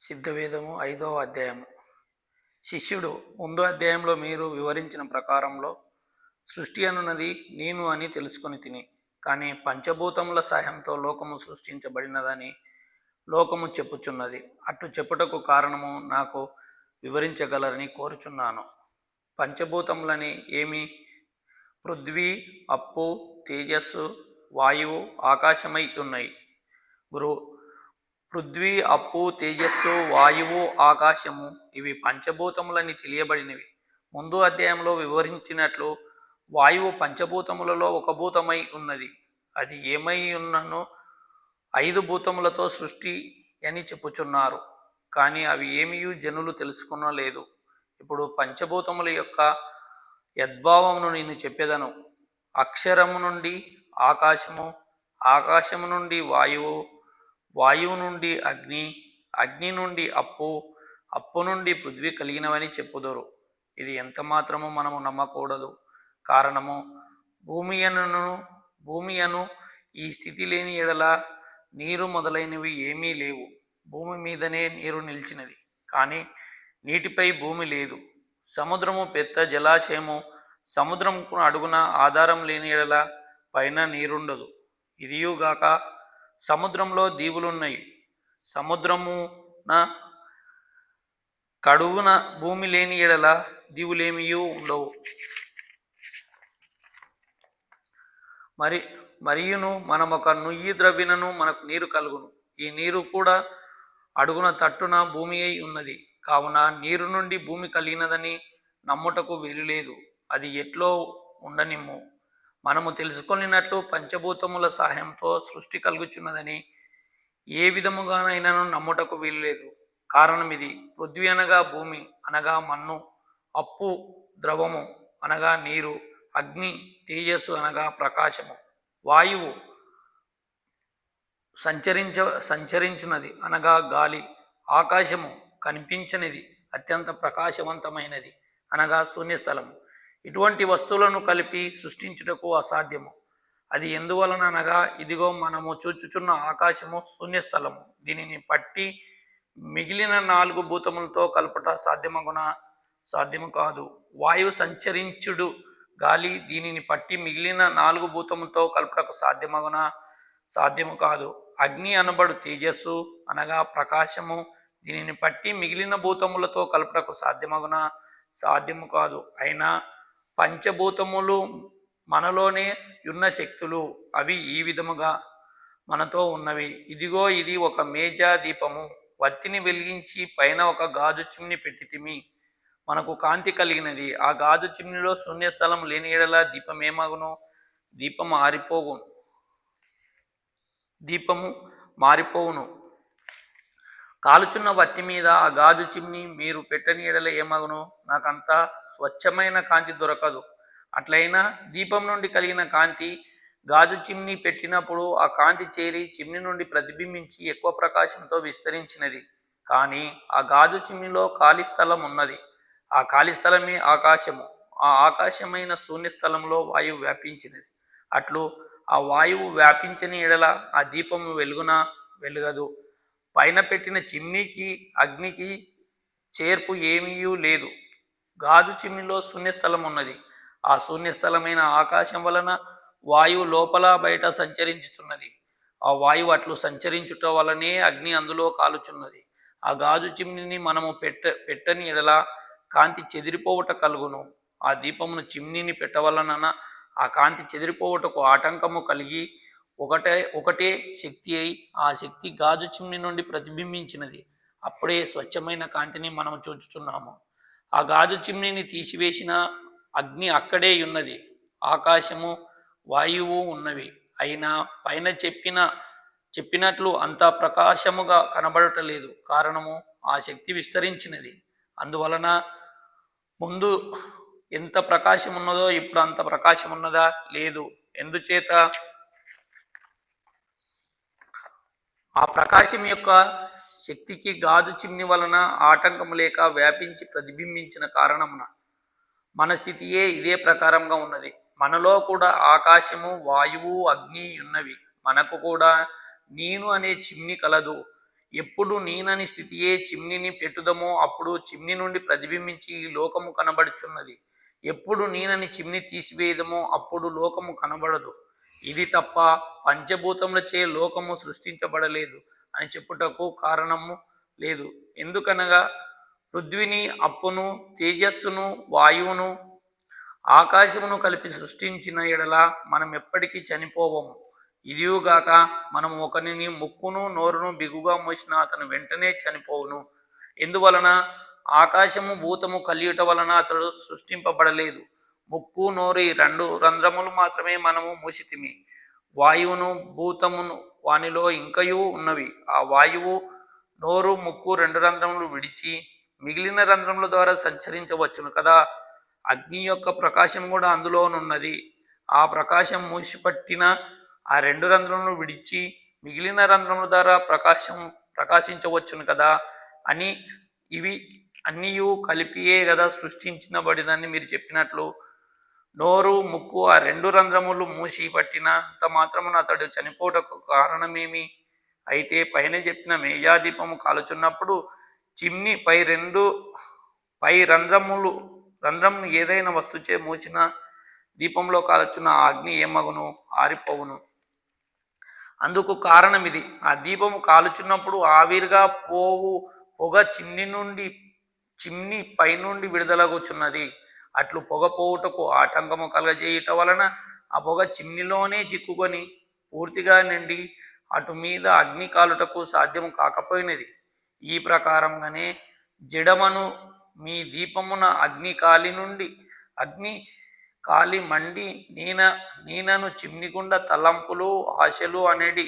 సిద్ధవేదము ఐదవ అధ్యాయము. శిష్యుడు ముందు అధ్యాయంలో మీరు వివరించిన ప్రకారంలో సృష్టి అనున్నది నేను అని తెలుసుకొని తిని కానీ పంచభూతముల సాయంతో లోకము సృష్టించబడినదని లోకము చెప్పుచున్నది. అటు చెప్పుటకు కారణము నాకు వివరించగలరని కోరుచున్నాను. పంచభూతములని ఏమి? పృథ్వీ అప్పు తేజస్సు వాయువు ఆకాశమై ఉన్నాయి. గురు పృథ్వీ అప్పు తేజస్సు వాయువు ఆకాశము ఇవి పంచభూతములని తెలియబడినవి. ముందు అధ్యాయంలో వివరించినట్లు వాయువు పంచభూతములలో ఒక భూతమై ఉన్నది. అది ఏమై ఉన్ననో ఐదు భూతములతో సృష్టి అని చెప్పుచున్నారు. కానీ అవి ఏమియు జనులు తెలుసుకునలేదు. ఇప్పుడు పంచభూతముల యొక్క యద్భావమును నేను చెప్పేదను. అక్షరము నుండి ఆకాశము ఆకాశము నుండి వాయువు వాయువు నుండి అగ్ని అగ్ని నుండి అప్పు అప్పు నుండి పృథ్వీ కలిగినవని చెప్పుదురు. ఇది ఎంత మాత్రము మనము నమ్మకూడదు. కారణము భూమి అను భూమి అను ఈ స్థితి లేని ఎడల నీరు మొదలైనవి ఏమీ లేవు. భూమి మీదనే నీరు నిలిచినది. కానీ నీటిపై భూమి లేదు. సముద్రము పెద్ద జలాశయము. సముద్రంకు అడుగున ఆధారం లేని ఎడల పైన నీరుండదు. ఇదియుగాక సముద్రంలో దీవులున్నాయి. సముద్రమున కడుగున భూమి లేని ఎడల దీవులేమియూ ఉండవు. మరి మరియును మనం ఒక నుయ్యి ద్రవ్యనను మనకు నీరు కలుగును. ఈ నీరు కూడా అడుగున తట్టున భూమి అయి ఉన్నది. కావున నీరు నుండి భూమి కలిగినదని నమ్ముటకు వీలులేదు. అది ఎట్లో ఉండనిమ్ము. మనము తెలుసుకొనినట్లు పంచభూతముల సహాయంతో సృష్టి కలుగుచున్నదని ఏ విధముగానైనాను నమ్ముటకు వీలులేదు. కారణం ఇది. పృథ్వీ అనగా భూమి అనగా మన్ను అప్పు ద్రవము అనగా నీరు అగ్ని తేజస్సు అనగా ప్రకాశము. వాయువు సంచరించ సంచరించున్నది అనగా గాలి. ఆకాశము కనిపించనిది అత్యంత ప్రకాశవంతమైనది అనగా శూన్యస్థలము. ఇటువంటి వస్తువులను కలిపి సృష్టించుటకు అసాధ్యము. అది ఎందువలన అనగా ఇదిగో మనము చూచుచున్న ఆకాశము శూన్యస్థలము. దీనిని పట్టి మిగిలిన నాలుగు భూతములతో కలపట సాధ్యమగున? సాధ్యము కాదు. వాయువు సంచరించుడు గాలి దీనిని పట్టి మిగిలిన నాలుగు భూతములతో కలపటకు సాధ్యమగున? సాధ్యము కాదు. అగ్ని అనబడు తేజస్సు అనగా ప్రకాశము దీనిని పట్టి మిగిలిన భూతములతో కలపటకు సాధ్యమగున? సాధ్యము కాదు. అయినా పంచభూతములు మనలోనే ఉన్న శక్తులు. అవి ఈ విధముగా మనతో ఉన్నవి. ఇదిగో ఇది ఒక మేజా దీపము వత్తిని వెలిగించి పైన ఒక గాజు చిమ్ని పెట్టితిమి మనకు కాంతి కలిగినది. ఆ గాజు చిమ్నిలో శూన్యస్థలం లేని ఎడల దీపం ఏమగును దీపం ఆరిపోగును దీపము మారిపోవును. కాలుచున్న వత్తి మీద ఆ గాజు చిమ్ని మీరు పెట్టని ఎడల ఏమగును? నాకంత స్వచ్ఛమైన కాంతి దొరకదు. అట్లయినా దీపం నుండి కలిగిన కాంతి గాజు చిమ్ని పెట్టినప్పుడు ఆ కాంతి చేరి చిమ్ని నుండి ప్రతిబింబించి ఎక్కువ ప్రకాశంతో విస్తరించినది. కానీ ఆ గాజు చిమ్నిలో ఖాళీ స్థలం ఉన్నది. ఆ ఖాళీ స్థలమే ఆకాశము. ఆ ఆకాశమైన శూన్య స్థలంలో వాయువు వ్యాపించినది. అట్లు ఆ వాయువు వ్యాపించని ఎడల ఆ దీపము వెలుగున? వెలుగదు. పైన పెట్టిన చిమ్నీకి అగ్నికి చేర్పు ఏమీయూ లేదు. గాజు చిమ్నిలో శూన్యస్థలం ఉన్నది. ఆ శూన్యస్థలమైన ఆకాశం వలన వాయువు లోపల బయట సంచరించుతున్నది. ఆ వాయువు అట్లు సంచరించుట వలనే అగ్ని అందులో కాలుచున్నది. ఆ గాజు చిమ్నిని మనము పెట్ట పెట్టని ఎడల కాంతి చెదిరిపోవుట కలుగును. ఆ దీపమును చిమ్నీని పెట్టవలన ఆ కాంతి చెదిరిపోవుటకు ఆటంకము కలిగి ఒకటే ఒకటే శక్తి అయి ఆ శక్తి గాజు చిమ్ని నుండి ప్రతిబింబించినది. అప్పుడే స్వచ్ఛమైన కాంతిని మనం చూచుచున్నాము. ఆ గాజు చిమ్నిని తీసివేసిన అగ్ని అక్కడే ఉన్నది. ఆకాశము వాయువు ఉన్నవి. అయినా పైన చెప్పిన చెప్పినట్లు అంత ప్రకాశముగా కనబడటలేదు. కారణము ఆ శక్తి విస్తరించినది. అందువలన ముందు ఎంత ప్రకాశం ఉన్నదో ఇప్పుడు అంత ప్రకాశం ఉన్నదా లేదు. ఎందుచేత? ఆ ప్రకాశం యొక్క శక్తికి గాజు చిమ్ని వలన ఆటంకం లేక వ్యాపించి ప్రతిబింబించిన కారణమున మన స్థితియే ఇదే ప్రకారంగా ఉన్నది. మనలో కూడా ఆకాశము వాయువు అగ్ని ఉన్నవి. మనకు కూడా నేను అనే చిమ్ని కలదు. ఎప్పుడు నేనని స్థితియే చిమ్నిని పెట్టుదమో అప్పుడు చిమ్ని నుండి ప్రతిబింబించి ఈ లోకము కనబడుచున్నది. ఎప్పుడు నేనని చిమ్ని తీసివేయదమో అప్పుడు లోకము కనబడదు. ఇది తప్ప పంచభూతములచే లోకము సృష్టించబడలేదు అని చెప్పుటకు కారణము లేదు. ఎందుకనగా పృథ్వీని అప్పును తేజస్సును వాయువును ఆకాశమును కలిపి సృష్టించిన ఎడల మనం ఎప్పటికీ చనిపోవము. ఇదిగాక మనం ఒకరిని ముక్కును నోరును బిగుగా మోసిన అతను వెంటనే చనిపోవును. ఎందువలన? ఆకాశము భూతము కలియుట వలన అతడు సృష్టింపబడలేదు. ముక్కు నోరు రెండు రంధ్రములు మాత్రమే మనము మూసితిమి వాయువును భూతమును వానిలో ఇంకయు ఉన్నవి. ఆ వాయువు నోరు ముక్కు రెండు రంధ్రములు విడిచి మిగిలిన రంధ్రముల ద్వారా సంచరించవచ్చును కదా? అగ్ని యొక్క ప్రకాశం కూడా అందులోనున్నది. ఆ ప్రకాశం మూసిపట్టిన ఆ రెండు రంధ్రములను విడిచి మిగిలిన రంధ్రముల ద్వారా ప్రకాశం ప్రకాశించవచ్చును కదా? అని ఇవి అన్నీయు కలిపియే కదా సృష్టించినబడిదని మీరు చెప్పినట్లు నోరు ముక్కు ఆ రెండు రంధ్రములు మూసి పట్టినంత మాత్రమున అతడు చనిపోటకు కారణమేమి? అయితే పైన చెప్పిన మేజాదీపము కాలుచున్నప్పుడు చిమ్ని పై రెండు పై రంధ్రములు రంధ్రం ఏదైనా వస్తుచే మూచిన దీపంలో కాలుచున్న ఆ అగ్ని ఏమగును? ఆరిపోవును. అందుకు కారణం ఇది ఆ దీపము కాలుచున్నప్పుడు ఆవిరిగా పోవు పొగ చిమ్ని నుండి చిమ్ని పైనుండి విడుదలగుచున్నది. అట్లు పొగపోవుటకు ఆటంకము కలగజేయుట వలన ఆ పొగ చిమ్నిలోనే చిక్కుకొని పూర్తిగా నిండి అటు మీద అగ్ని కాలుటకు సాధ్యము కాకపోయినది. ఈ ప్రకారంగానే జడమను మీ దీపమున అగ్ని కాలి నుండి అగ్ని కాలి మండి నీన నీనను చిమ్నిగుండ తలంపులు ఆశలు అనేది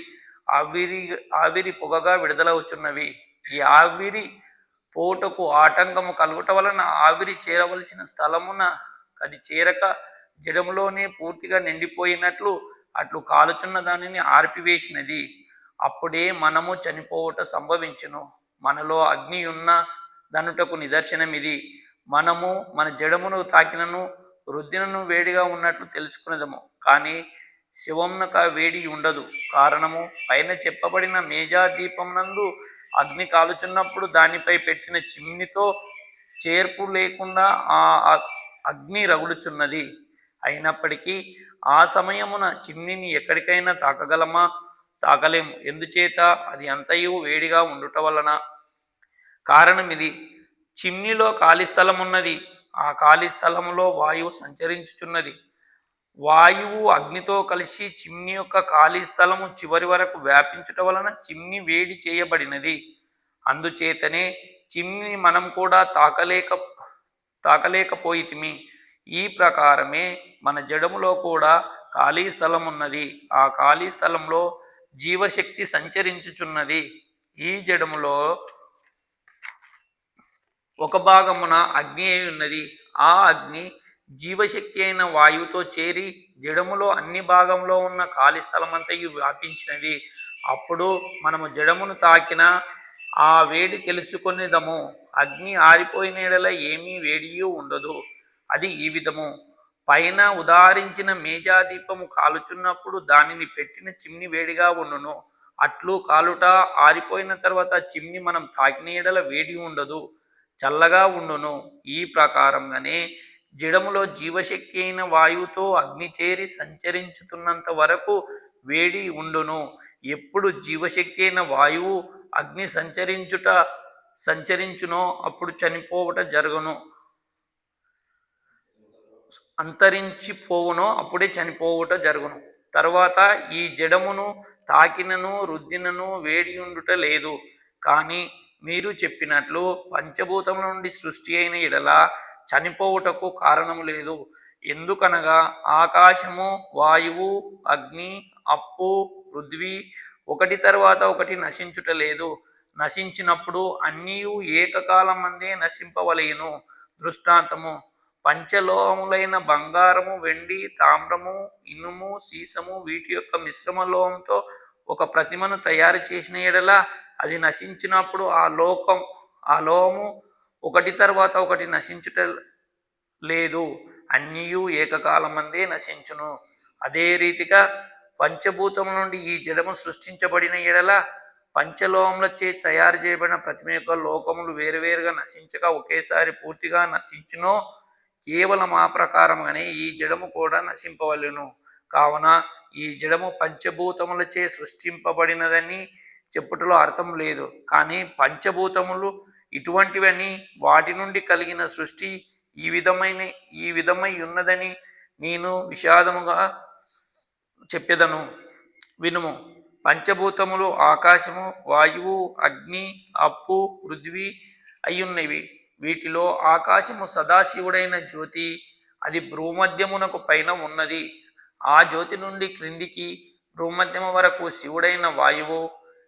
ఆవిరి ఆవిరి పొగగా విడుదలవుచున్నవి. ఈ ఆవిరి పోటకు ఆటంకము కలుగుట వలన ఆవిరి చేరవలసిన స్థలమున అది చేరక జడములోనే పూర్తిగా నిండిపోయినట్లు అట్లు కాలుచున్న దానిని ఆర్పివేసినది. అప్పుడే మనము చనిపోవుట సంభవించును. మనలో అగ్ని ఉన్న దనుటకు నిదర్శనం ఇది మనము మన జడమును తాకినను రుద్దినను వేడిగా ఉన్నట్లు తెలుసుకునేదము. కానీ శివంనక వేడి ఉండదు. కారణము పైన చెప్పబడిన మేజా దీపమునందు అగ్ని కాలుచున్నప్పుడు దానిపై పెట్టిన చిమ్నితో చేర్పు లేకుండా ఆ అగ్ని రగులుచున్నది. అయినప్పటికీ ఆ సమయమున చిమ్నిని ఎక్కడికైనా తాకగలమా? తాకలేము. ఎందుచేత? అది అంతయు వేడిగా ఉండుట వలన. కారణం ఇది. చిమ్నిలో ఖాళీ స్థలం ఉన్నది ఆ ఖాళీ స్థలములో వాయువు సంచరించుచున్నది. వాయువు అగ్నితో కలిసి చిమ్ని యొక్క ఖాళీ స్థలము చివరి వరకు వ్యాపించుట వలన చిమ్ని వేడి చేయబడినది. అందుచేతనే చిమ్ని మనం కూడా తాకలేక తాకలేకపోయితిమి. ఈ ప్రకారమే మన జడములో కూడా ఖాళీ స్థలం ఉన్నది ఆ ఖాళీ స్థలంలో జీవశక్తి సంచరించుచున్నది. ఈ జడములో ఒక భాగమున అగ్ని అయి ఉన్నది. ఆ అగ్ని జీవశక్తి అయిన వాయువుతో చేరి జడములో అన్ని భాగంలో ఉన్న ఖాళీ స్థలమంతయు వ్యాపించినది. అప్పుడు మనము జడమును తాకిన ఆ వేడి తెలుసుకునేదము. అగ్ని ఆరిపోయిన ఎడల ఏమీ వేడియూ ఉండదు. అది ఈ విధము. పైన ఉదారించిన మేజాదీపము కాలుచున్నప్పుడు దానిని పెట్టిన చిమ్ని వేడిగా ఉండును. అట్లు కాలుట ఆరిపోయిన తర్వాత చిమ్ని మనం తాకిన ఎడల వేడి ఉండదు. చల్లగా ఉండును. ఈ ప్రకారంగానే జడములో జీవశక్తి అయిన వాయువుతో అగ్ని చేరి సంచరించుతున్నంత వరకు వేడి ఉండును. ఎప్పుడు జీవశక్తి అయిన వాయువు అగ్ని సంచరించుట సంచరించునో అప్పుడు చనిపోవట జరుగును. అంతరించిపోవునో అప్పుడే చనిపోవుట జరుగును. తర్వాత ఈ జడమును తాకినను రుద్దినను వేడి ఉండుట లేదు. కానీ మీరు చెప్పినట్లు పంచభూతముల నుండి సృష్టి అయిన ఎడల చనిపోవుటకు కారణము లేదు. ఎందుకనగా ఆకాశము వాయువు అగ్ని అప్పు పృథ్వీ ఒకటి తర్వాత ఒకటి నశించుట లేదు. నశించినప్పుడు అన్నీ ఏకకాలమందే నశింపవలయను దృష్టాంతము పంచలోహములైన బంగారము వెండి తామ్రము ఇనుము సీసము వీటి యొక్క మిశ్రమ లోహంతో ఒక ప్రతిమను తయారు చేసిన ఎడల అది నశించినప్పుడు ఆ లోకం ఆ లోహము ఒకటి తర్వాత ఒకటి నశించుట లేదు. అన్నియు ఏకకాలమందే నశించును. అదే రీతిగా పంచభూతము నుండి ఈ జడము సృష్టించబడిన ఎడల పంచలోహములచే తయారు చేయబడిన ప్రతిమ యొక్క లోకములు వేరువేరుగా నశించక ఒకేసారి పూర్తిగా నశించునో. కేవలం ఆ ప్రకారంగానే ఈ జడము కూడా నశింపవలెను. కావున ఈ జడము పంచభూతములచే సృష్టింపబడినదని చెప్పుటలో అర్థం లేదు. కానీ పంచభూతములు ఇటువంటివని వాటి నుండి కలిగిన సృష్టి ఈ విధమైన ఈ విధమై ఉన్నదని నేను విషాదముగా చెప్పెదను. వినుము. పంచభూతములు ఆకాశము వాయువు అగ్ని అప్పు పృథ్వీ అయ్యున్నవి. వీటిలో ఆకాశము సదాశివుడైన జ్యోతి అది భూమధ్యమునకు పైన ఉన్నది. ఆ జ్యోతి నుండి క్రిందికి భూమధ్యము వరకు శివుడైన వాయువు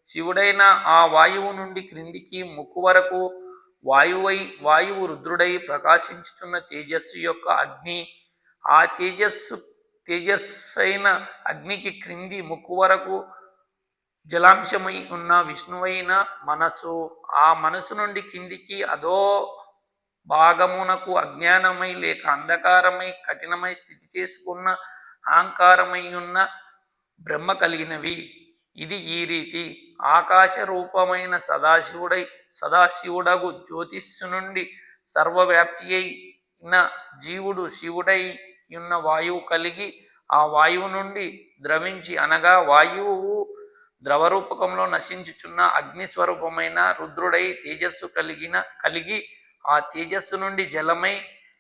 శివుడైన ఆ వాయువు నుండి క్రిందికి ముక్కు వరకు వాయువై వాయువు రుద్రుడై ప్రకాశించుతున్న తేజస్సు యొక్క అగ్ని ఆ తేజస్సు తేజస్సైన అగ్నికి క్రింది ముక్కు వరకు జలాంశమై ఉన్న విష్ణువైన మనసు ఆ మనసు నుండి కిందికి అదో భాగమునకు అజ్ఞానమై లేక అంధకారమై కఠినమై స్థితి చేసుకున్న అహంకారమై ఉన్న బ్రహ్మ కలిగినవి. ఇది ఈ రీతి. ఆకాశ రూపమైన సదాశివుడై సదాశివుడగు జ్యోతిస్సు నుండి సర్వవ్యాప్తి అయిన జీవుడు శివుడై ఉన్న వాయువు కలిగి ఆ వాయువు నుండి ద్రవించి అనగా వాయువు ద్రవరూపకంలో నశించుచున్న అగ్నిస్వరూపమైన రుద్రుడై తేజస్సు కలిగిన కలిగి ఆ తేజస్సు నుండి జలమై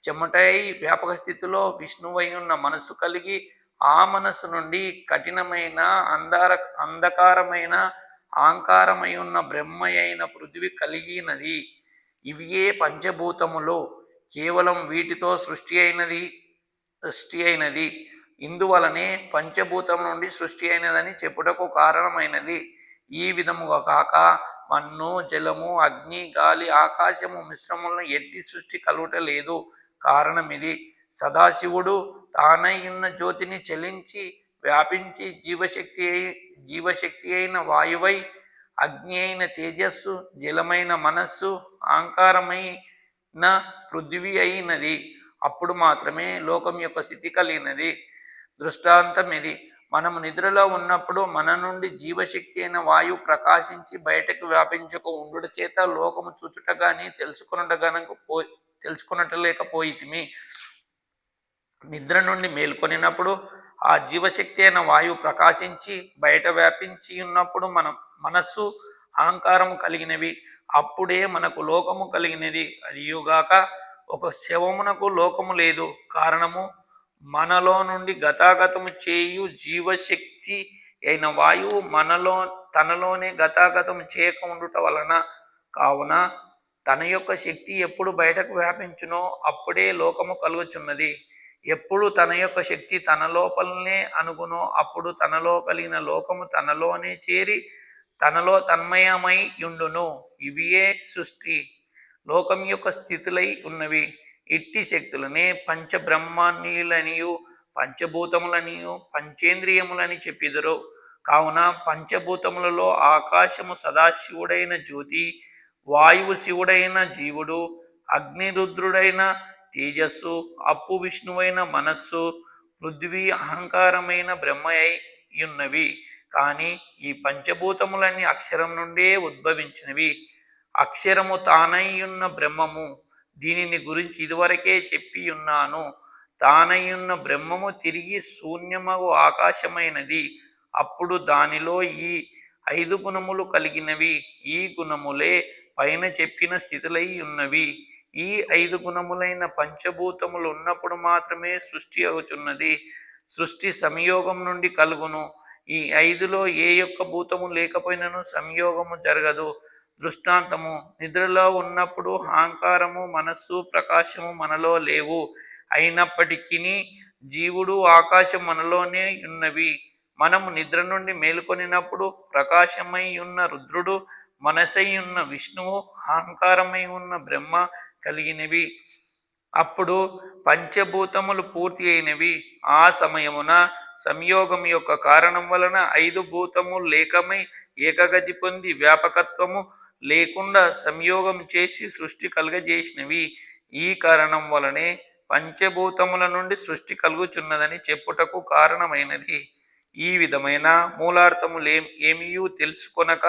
చెమటై వ్యాపక స్థితిలో విష్ణువై ఉన్న మనసు కలిగి ఆ మనస్సు నుండి కఠినమైన అంధార అంధకారమైన ఆంకారమై ఉన్న బ్రహ్మ అయిన పృథివి కలిగినది. ఇవియే పంచభూతములు. కేవలం వీటితో సృష్టి అయినది సృష్టి అయినది. ఇందువలనే పంచభూతం నుండి సృష్టి అయినదని చెప్పుటకు కారణమైనది. ఈ విధముగా కాక మన్ను జలము అగ్ని గాలి ఆకాశము మిశ్రములను ఎట్టి సృష్టి కలుగుట లేదు. సదాశివుడు తానై ఉన్న జ్యోతిని చెలించి వ్యాపించి జీవశక్తి జీవశక్తి అయిన వాయువై అగ్ని అయిన తేజస్సు జలమైన మనస్సు అహంకారమైన పృథ్వీ అయినది. అప్పుడు మాత్రమే లోకం యొక్క స్థితి కలిగినది. దృష్టాంతం ఇది మనము నిద్రలో ఉన్నప్పుడు మన నుండి జీవశక్తి అయిన వాయువు ప్రకాశించి బయటకు వ్యాపించక ఉండుట చేత లోకము చూచుట కానీ తెలుసుకున్నట గనక పో తెలుసుకున్నట్లేకపోయితిమి నిద్ర నుండి మేల్కొనినప్పుడు ఆ జీవశక్తి అయిన వాయువు ప్రకాశించి బయట వ్యాపించి ఉన్నప్పుడు మన మనస్సు అహంకారము కలిగినవి. అప్పుడే మనకు లోకము కలిగినది. అదియుగాక ఒక శవమునకు లోకము లేదు. కారణము మనలో నుండి గతాగతము చేయు జీవశక్తి అయిన వాయువు మనలో తనలోనే గతాగతం చేయక ఉండుట వలన కావున తన యొక్క శక్తి ఎప్పుడు బయటకు వ్యాపించునో అప్పుడే లోకము కలుగుచున్నది. ఎప్పుడు తన యొక్క శక్తి తన లోపలనే అనుగునో అప్పుడు తనలో కలిగిన లోకము తనలోనే చేరి తనలో తన్మయమై ఉండును. ఇవియే సృష్టి. లోకం యొక్క స్థితులై ఉన్నవి. ఇట్టి శక్తులనే పంచబ్రహ్మాండీలనియు పంచభూతములనియు పంచేంద్రియములని చెప్పిదరు. కావున పంచభూతములలో ఆకాశము సదాశివుడైన జ్యోతి వాయువు శివుడైన జీవుడు అగ్నిరుద్రుడైన తేజస్సు అప్పు విష్ణువైన మనస్సు పృథ్వీ అహంకారమైన బ్రహ్మయ్యున్నవి కానీ ఈ పంచభూతములన్నీ అక్షరం నుండే ఉద్భవించినవి. అక్షరము తానయ్యున్న బ్రహ్మము దీనిని గురించి ఇదివరకే చెప్పి ఉన్నాను. తానయ్యున్న బ్రహ్మము తిరిగి శూన్యమగు ఆకాశమైనది. అప్పుడు దానిలో ఈ ఐదు గుణములు కలిగినవి. ఈ గుణములే పైన చెప్పిన స్థితులై ఉన్నవి. ఈ ఐదు గుణములైన పంచభూతములు ఉన్నప్పుడు మాత్రమే సృష్టి అవుతున్నది సృష్టి సంయోగం నుండి కలుగును. ఈ ఐదులో ఏ యొక్క భూతము లేకపోయినను సంయోగము జరగదు. దృష్టాంతము నిద్రలో ఉన్నప్పుడు అహంకారము మనస్సు ప్రకాశము మనలో లేవు. అయినప్పటికీ జీవుడు ఆకాశం మనలోనే ఉన్నవి. మనము నిద్ర నుండి మేలుకొనినప్పుడు ప్రకాశమై ఉన్న రుద్రుడు మనసై ఉన్న విష్ణువు అహంకారమై ఉన్న బ్రహ్మ కలిగినవి. అప్పుడు పంచభూతములు పూర్తి అయినవి. ఆ సమయమున సంయోగం యొక్క కారణం వలన ఐదు భూతము లేకమై ఏకగతి పొంది వ్యాపకత్వము లేకుండా సంయోగం చేసి సృష్టి కలుగజేసినవి. ఈ కారణం వలనే పంచభూతముల నుండి సృష్టి కలుగుచున్నదని చెప్పుటకు కారణమైనది. ఈ విధమైన మూలార్థములు ఏం ఏమియూ తెలుసుకొనక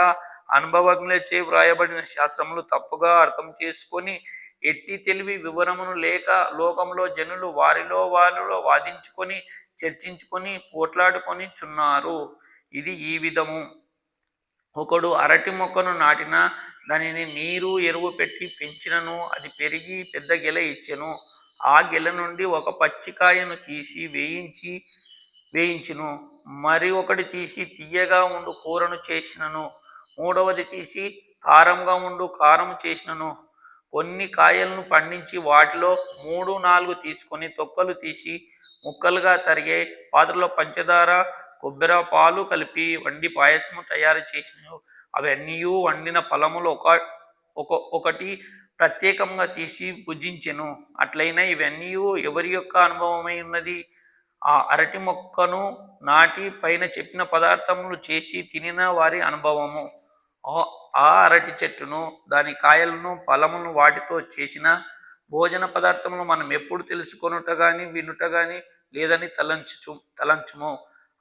అనుభవజ్ఞులచే వ్రాయబడిన శాస్త్రములు తప్పుగా అర్థం చేసుకొని ఎట్టి తెలివి వివరమును లేక లోకంలో జనులు వారిలో వారిలో వాదించుకొని చర్చించుకొని పోట్లాడుకొని చున్నారు. ఇది ఈ విధము. ఒకడు అరటి మొక్కను నాటిన దానిని నీరు ఎరువు పెట్టి పెంచినను అది పెరిగి పెద్ద గెల ఇచ్చెను. ఆ గెల నుండి ఒక పచ్చికాయను తీసి వేయించి వేయించును. మరి ఒకటి తీసి తీయగా ఉండు కూరను చేసినను. మూడవది తీసి కారంగా ఉండు కారం చేసినను. కొన్ని కాయలను పండించి వాటిలో మూడు నాలుగు తీసుకొని తొక్కలు తీసి ముక్కలుగా తరిగే పాత్రలో పంచదార కొబ్బరి పాలు కలిపి వండి పాయసము తయారు చేసిన అవన్నీ వండిన ఫలములు ఒక ఒక ఒకటి ప్రత్యేకంగా తీసి భుజించెను. అట్లయినా ఇవన్నీ ఎవరి యొక్క అనుభవమై ఉన్నది? ఆ అరటి మొక్కను నాటి పైన చెప్పిన పదార్థములు చేసి తినిన వారి అనుభవము. ఆ అరటి చెట్టును దాని కాయలను ఫలమును వాటితో చేసిన భోజన పదార్థములు మనం ఎప్పుడు తెలుసుకొనుట కానీ వినుట కానీ లేదని తలంచు తలంచుము.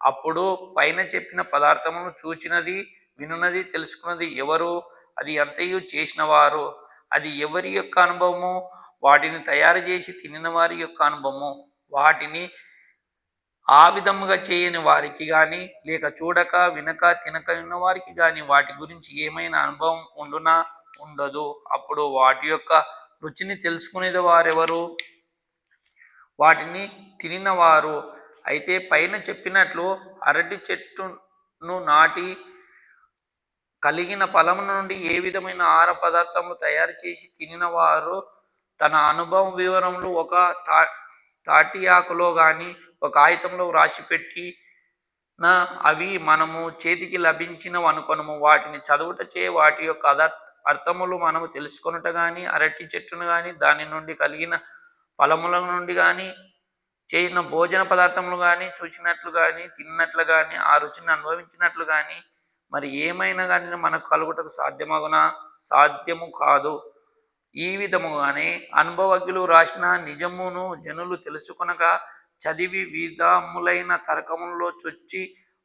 అప్పుడు పైన చెప్పిన పదార్థమును చూచినది వినున్నది తెలుసుకున్నది ఎవరు? అది అంతయు చేసిన వారు అది ఎవరి యొక్క అనుభవము? వాటిని తయారు చేసి తినిన వారి యొక్క అనుభవము. వాటిని ఆ విధముగా చేయని వారికి కానీ లేక చూడక వినక తినక ఉన్న వారికి కానీ వాటి గురించి ఏమైనా అనుభవం ఉండునా? ఉండదు. అప్పుడు వాటి యొక్క రుచిని తెలుసుకునేది వారెవరు? వాటిని తినిన వారు అయితే పైన చెప్పినట్లు అరటి చెట్టును నాటి కలిగిన ఫలము నుండి ఏ విధమైన ఆహార పదార్థములు తయారు చేసి తినినవారు? తన అనుభవం వివరంలో ఒక తా తాటి ఆకులో కానీ ఒక కాగితంలో వ్రాసి పెట్టి నా అవి మనము చేతికి లభించినవి అనుకొనము. వాటిని చదువుట చే వాటి యొక్క అర్థములు మనము తెలుసుకొనుట కానీ అరటి చెట్టును కానీ దాని నుండి కలిగిన ఫలముల నుండి కానీ చేసిన భోజన పదార్థములు కానీ చూసినట్లు కానీ తిన్నట్లు కానీ ఆ రుచిని అనుభవించినట్లు కానీ మరి ఏమైనా కానీ మనకు కలుగుటకు సాధ్యమగునా? సాధ్యము కాదు. ఈ విధముగానే అనుభవజ్ఞులు రాసిన నిజమును జనులు తెలుసుకొనక చదివి విధములైన తర్కములలో చొచ్చి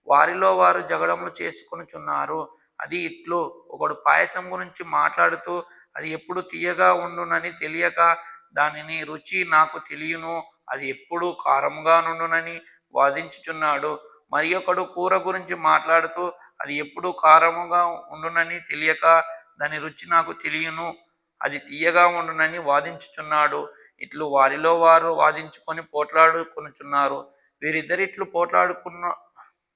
వారిలో వారు జగడములు చేసుకొనుచున్నారు. అది ఇట్లు. ఒకడు పాయసం గురించి మాట్లాడుతూ అది ఎప్పుడు తీయగా ఉండునని తెలియక దానిని రుచి నాకు తెలియను అది ఎప్పుడు కారముగా నుండునని వాదించుచున్నాడు. మరి ఒకడు కూర గురించి మాట్లాడుతూ అది ఎప్పుడు కారముగా ఉండునని తెలియక దాని రుచి నాకు తెలియను అది తీయగా ఉండునని వాదించుచున్నాడు. ఇట్లు వారిలో వారు వాదించుకొని పోట్లాడుకొనుచున్నారు. వీరిద్దరిట్లు పోట్లాడుకున్న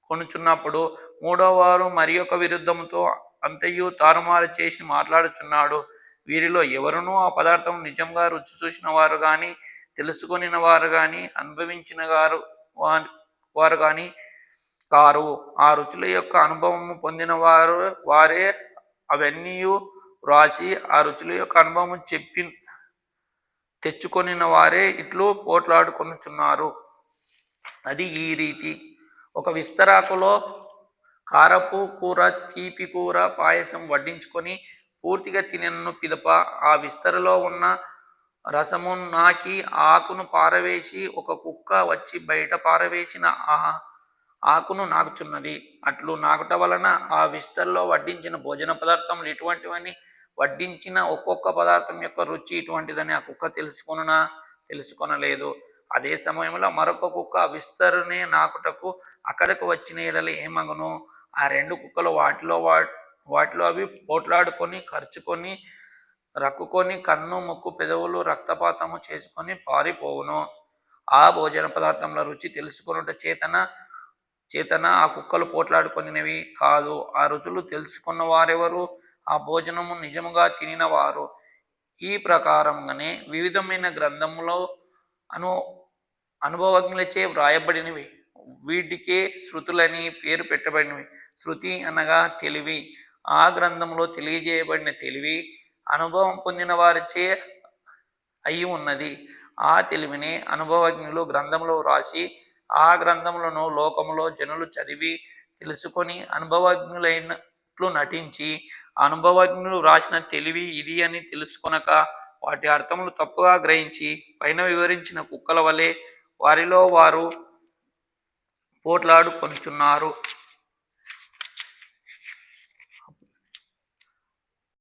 కొనుచున్నప్పుడు మూడోవారు మరి ఒక విరుద్ధంతో అంతయు తారుమారు చేసి మాట్లాడుచున్నాడు. వీరిలో ఎవరునూ ఆ పదార్థం నిజంగా రుచి చూసిన వారు కానీ తెలుసుకొనిన వారు కానీ అనుభవించిన వారు వారు కానీ కారు. ఆ రుచుల యొక్క అనుభవము పొందిన వారు వారే అవన్నీ వ్రాసి ఆ రుచుల యొక్క అనుభవం చెప్పి తెచ్చుకొనిన వారే ఇట్లు పోట్లాడుకొనుచున్నారు. అది ఈ రీతి. ఒక విస్తరాకులో కారపు కూర తీపి కూర పాయసం వడ్డించుకొని పూర్తిగా తినను పిదప. ఆ విస్తరలో ఉన్న రసము నాకి ఆకును పారవేసి ఒక కుక్క వచ్చి బయట పారవేసిన ఆ ఆకును నాకుచున్నది. అట్లు నాకుట వలన ఆ విస్తరలో వడ్డించిన భోజన పదార్థములు ఎటువంటివని వడ్డించిన ఒక్కొక్క పదార్థం యొక్క రుచి ఇటువంటిదని ఆ కుక్క తెలుసుకొనునా? తెలుసుకొనలేదు. అదే సమయంలో మరొక కుక్క విస్తరునే నాకుటకు అక్కడకు వచ్చిన ఎడలు ఏమగును? ఆ రెండు కుక్కలు వాటిలో వాటిలో అవి పోట్లాడుకొని ఖర్చుకొని రక్కుకొని కన్ను ముక్కు పెదవులు రక్తపాతము చేసుకొని పారిపోవును. ఆ భోజన పదార్థంలో రుచి తెలుసుకున్నట చేతన చేతన ఆ కుక్కలు పోట్లాడుకొనినవి కాదు. ఆ రుచులు తెలుసుకున్న వారెవరు ఆ భోజనము నిజముగా తినినవారు. ఈ ప్రకారంగానే వివిధమైన గ్రంథములో అను అనుభవజ్ఞులచే వ్రాయబడినవి. వీటికే శృతులని పేరు పెట్టబడినవి. శృతి అనగా తెలివి. ఆ గ్రంథంలో తెలియజేయబడిన తెలివి అనుభవం పొందిన వారిచే అయి ఉన్నది. ఆ తెలివిని అనుభవజ్ఞులు గ్రంథంలో వ్రాసి ఆ గ్రంథములను లోకములో జనులు చదివి తెలుసుకొని అనుభవజ్ఞులైనట్లు నటించి అనుభవజ్ఞులు వ్రాసిన తెలివి ఇది అని తెలుసుకొనక వాటి అర్థములు తప్పుగా గ్రహించి పైన వివరించిన కుక్కల వలె వారిలో వారు పోట్లాడుకొనుచున్నారు.